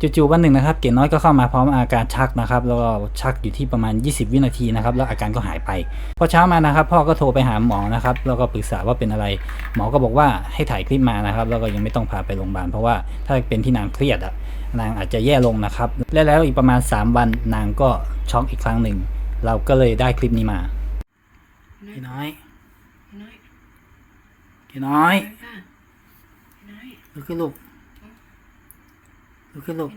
จู่ๆวันหนึ่งนะครับเก๋น้อยก็เข้ามาพร้อมอาการชักนะครับแล้วก็ชักอยู่ที่ประมาณ 20 วินาทีนะครับแล้วอาการก็หายไปพอเช้ามานะครับ พ่อก็โทรไปหาหมอนะครับแล้วก็ปรึกษาว่าเป็นอะไร หมอก็บอกว่าให้ถ่ายคลิปมานะครับ แล้วก็ยังไม่ต้องพาไปโรงพยาบาลเพราะว่าถ้าเป็นที่นางเครียดอะนางอาจจะแย่ลงนะครับ และแล้วอีกประมาณ 3 วันนางก็ช็อกอีกครั้งหนึ่งเราก็เลยได้คลิปนี้มาเก๋น้อยน้อยเก๋น้อยค่ะน้อย ลุกขึ้นลูกลุกขึ้นลูก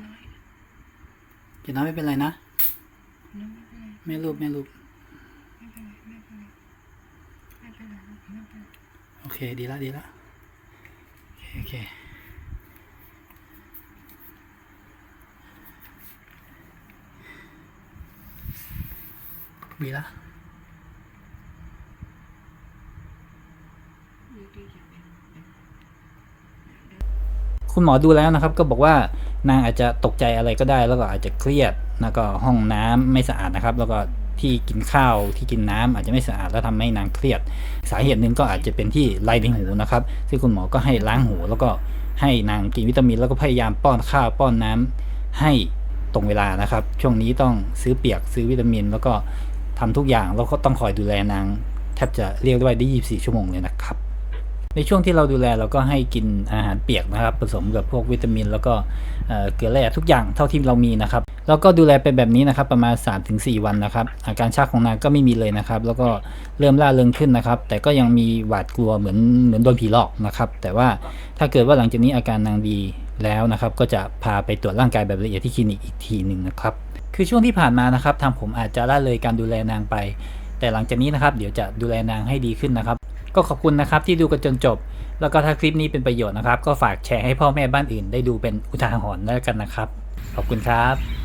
เดี๋ยวน้อยไม่เป็นไรนะแม่ลูกแม่ลูกโอเค ดีละดีละโอเคมีละ คุณหมอดูแล้วนะครับ ก็บอกว่านางอาจจะตกใจอะไรก็ได้ แล้วก็อาจจะเครียดแล้วก็ห้องน้ำไม่สะอาดนะครับ แล้วก็ที่กินข้าวที่กินน้ำอาจจะไม่สะอาดแล้วทำให้นางเครียด สาเหตุหนึ่งก็อาจจะเป็นที่ไรในหูนะครับ ซึ่งคุณหมอก็ให้ล้างหู แล้วก็ให้นางกินวิตามิน แล้วก็พยายามป้อนข้าวป้อนน้ำให้ตรงเวลานะครับ ช่วงนี้ต้องซื้อเปียกซื้อวิตามิน แล้วก็ทำทุกอย่างแล้วก็ต้องคอยดูแลนางแทบจะเรียกได้ว่าได้ 24 ชั่วโมงเลยนะครับ ในช่วงที่เราดูแลเราก็ให้กินอาหารเปียกนะครับ ผสมกับพวกวิตามิน แล้วก็เกลือแร่ทุกอย่างเท่าที่เรามีนะครับ แล้วก็ดูแลไปแบบนี้นะครับ ประมาณ 3-4 วันนะครับ อาการชักของนางก็ไม่มีเลยนะครับ แล้วก็เริ่มล่าเริงขึ้นนะครับ แต่ก็ยังมีหวาดกลัวเหมือนเหมือนโดนผีหลอกนะครับ แต่ว่าถ้าเกิดว่าหลังจากนี้อาการนางดีแล้วนะครับ ก็จะพาไปตรวจร่างกายแบบละเอียดที่คลินิกอีกทีหนึ่งนะครับ คือช่วงที่ผ่านมานะครับทางผมอาจจะละเลยการดูแลนางไป แต่หลังจากนี้นะครับ เดี๋ยวจะดูแลนางให้ดีขึ้นนะครับ ก็ขอบคุณนะครับที่ดูกันจนจบ แล้วก็ถ้าคลิปนี้เป็นประโยชน์นะครับ ก็ฝากแชร์ให้พ่อแม่บ้านอื่น ได้ดูเป็นอุทาหรณ์แล้วกันนะครับ ขอบคุณครับ